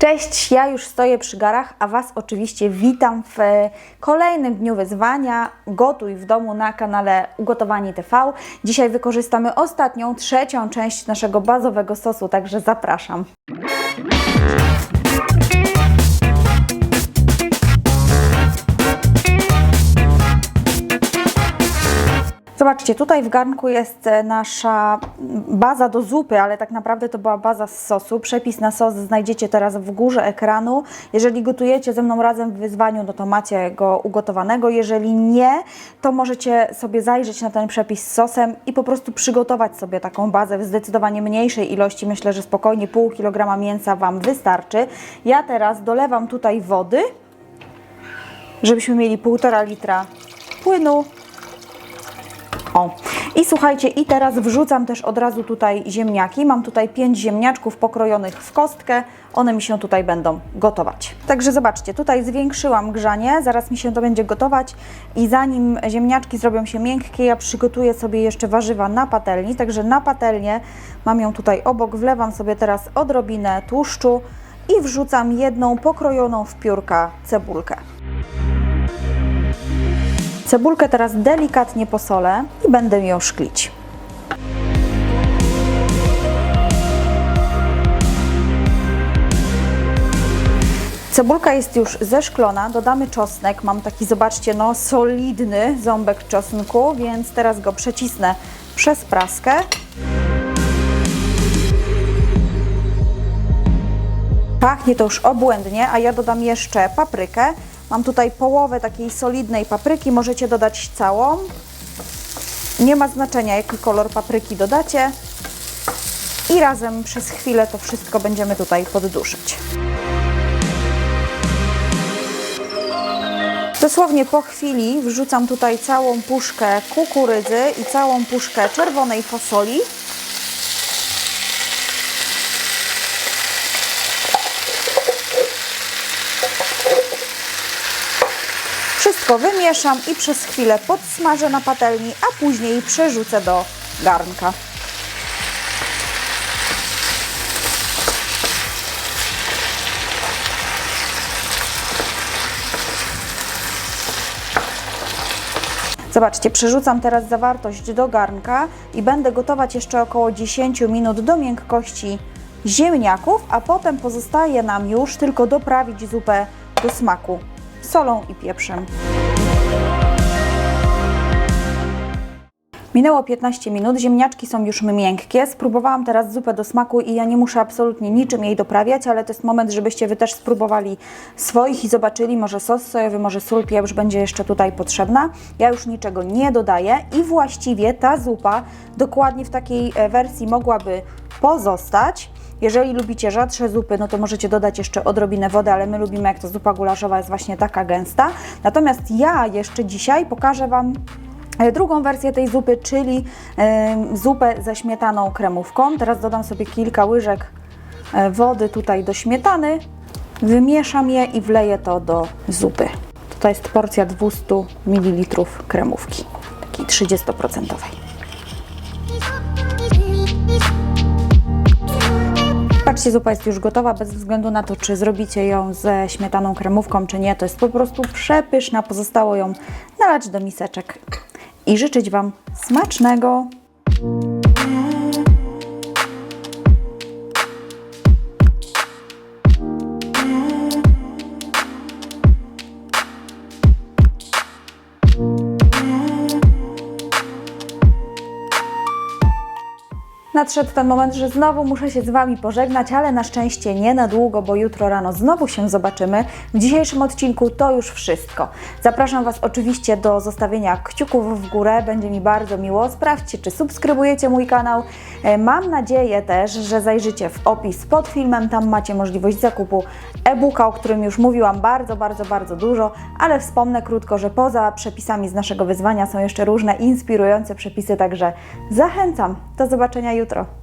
Cześć, ja już stoję przy garach, a Was oczywiście witam w kolejnym dniu wyzwania Gotuj w domu na kanale Ugotowanie TV. Dzisiaj wykorzystamy ostatnią, trzecią część naszego bazowego sosu, także zapraszam. Zobaczcie, tutaj w garnku jest e, nasza baza do zupy, ale tak naprawdę to była baza z sosu. Przepis na sos znajdziecie teraz w górze ekranu. Jeżeli gotujecie ze mną razem w wyzwaniu, no to macie go ugotowanego. Jeżeli nie, to możecie sobie zajrzeć na ten przepis z sosem i po prostu przygotować sobie taką bazę w zdecydowanie mniejszej ilości. Myślę, że spokojnie pół kilograma mięsa Wam wystarczy. Ja teraz dolewam tutaj wody, żebyśmy mieli półtora litra płynu. O, i słuchajcie, i teraz wrzucam też od razu tutaj ziemniaki. Mam tutaj 5 ziemniaczków pokrojonych w kostkę. One mi się tutaj będą gotować. Także zobaczcie, tutaj zwiększyłam grzanie, zaraz mi się to będzie gotować i zanim ziemniaczki zrobią się miękkie, ja przygotuję sobie jeszcze warzywa na patelni. Także na patelnię mam ją tutaj obok, wlewam sobie teraz odrobinę tłuszczu i wrzucam jedną pokrojoną w piórka cebulkę. Cebulkę teraz delikatnie posolę i będę ją szklić. Cebulka jest już zeszklona, dodamy czosnek. Mam taki, zobaczcie, no solidny ząbek czosnku, więc teraz go przecisnę przez praskę. Pachnie to już obłędnie, a ja dodam jeszcze paprykę. Mam tutaj połowę takiej solidnej papryki, możecie dodać całą. Nie ma znaczenia, jaki kolor papryki dodacie. I razem przez chwilę to wszystko będziemy tutaj podduszyć. Dosłownie po chwili wrzucam tutaj całą puszkę kukurydzy i całą puszkę czerwonej fasoli. Wszystko wymieszam i przez chwilę podsmażę na patelni, a później przerzucę do garnka. Zobaczcie, przerzucam teraz zawartość do garnka i będę gotować jeszcze około 10 minut do miękkości ziemniaków, a potem pozostaje nam już tylko doprawić zupę do smaku solą i pieprzem. Minęło 15 minut, ziemniaczki są już miękkie. Spróbowałam teraz zupę do smaku i ja nie muszę absolutnie niczym jej doprawiać, ale to jest moment, żebyście Wy też spróbowali swoich i zobaczyli, może sos sojowy, może sól, pieprz będzie jeszcze tutaj potrzebna. Ja już niczego nie dodaję i właściwie ta zupa dokładnie w takiej e, wersji mogłaby pozostać. Jeżeli lubicie rzadsze zupy, no to możecie dodać jeszcze odrobinę wody, ale my lubimy, jak to zupa gulaszowa jest właśnie taka gęsta. Natomiast ja jeszcze dzisiaj pokażę Wam drugą wersję tej zupy, czyli e, zupę ze śmietaną kremówką. Teraz dodam sobie kilka łyżek e, wody tutaj do śmietany, wymieszam je i wleję to do zupy. Tutaj jest porcja 200 ml kremówki, takiej 30%. Patrzcie, zupa jest już gotowa, bez względu na to, czy zrobicie ją ze śmietaną kremówką, czy nie. To jest po prostu przepyszna. Pozostało ją nalać do miseczek i życzyć Wam smacznego. Nadszedł ten moment, że znowu muszę się z Wami pożegnać, ale na szczęście nie na długo, bo jutro rano znowu się zobaczymy. W dzisiejszym odcinku to już wszystko. Zapraszam Was oczywiście do zostawienia kciuków w górę, będzie mi bardzo miło. Sprawdźcie, czy subskrybujecie mój kanał. E, Mam nadzieję też, że zajrzycie w opis pod filmem, tam macie możliwość zakupu e-booka, o którym już mówiłam bardzo, bardzo, bardzo dużo, ale wspomnę krótko, że poza przepisami z naszego wyzwania są jeszcze różne inspirujące przepisy, także zachęcam. Do zobaczenia jutro. утро.